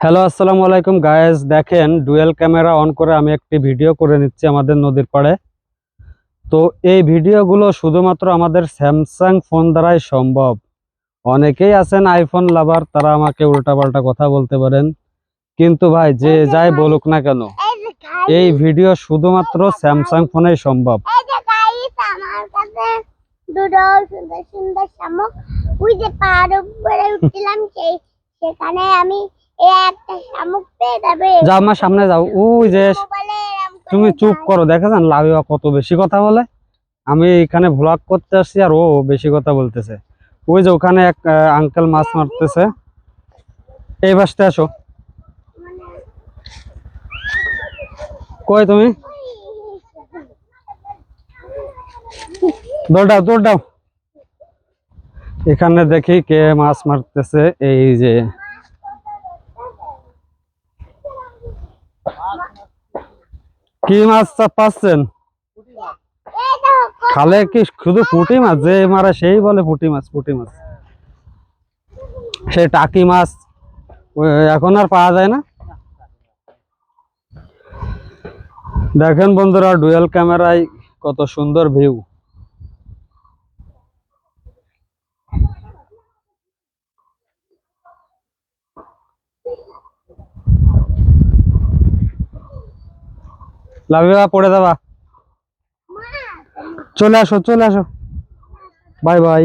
Hello আসসালামু আলাইকুম guys দেখেন ডুয়েল ক্যামেরা অন করে আমি একটি ভিডিও করে নিচ্ছি আমাদের নদীর পাড়ে। তো এই ভিডিওগুলো শুধুমাত্র আমাদের স্যামসাং ফোন দ্বারাই সম্ভব। অনেকেই আছেন আইফোন লাভার তারা আমাকে উল্টাপাল্টা কথা বলতে পারেন। কিন্তু ভাই যে যাই বলুক না কেন এই ভিডিও শুধুমাত্র স্যামসাং ফোনেই সম্ভব। দুটো সুন্দর সুন্দর শামুক। ওই যে পাহাড় উপরে উঠছিলাম সেই সেখানে আমি যা আমার সামনে যাও। ওই যে তুমি চুপ। করো দেখেছেন? লাভিয়া কত বেশি কথা বলে। আমি এখানে ভ্লগ করতে আসছি আর ও বেশি কথা বলতেছে। ওই যে ওখানে এক আঙ্কেল মাছ মারতেছে। এই বাসতে আসো। কই তুমি? দৌড় দাও দৌড় দাও। এখানে দেখি কে মাছ মারতেছে। এই যে কি মাছ পাচ্ছেন? খালে কি শুধু পুঁটি মাছ? যে মারা সেই বলে পুটি মাছ পুটি মাছ। সেই টাকি মাছ এখন আর পাওয়া যায় না? দেখেন বন্ধুরা, ডুয়েল ক্যামেরায় কত সুন্দর ভিউ। লাভিয়া পড়ে যাবা। চলে আসো চলে আসো। Bye bye.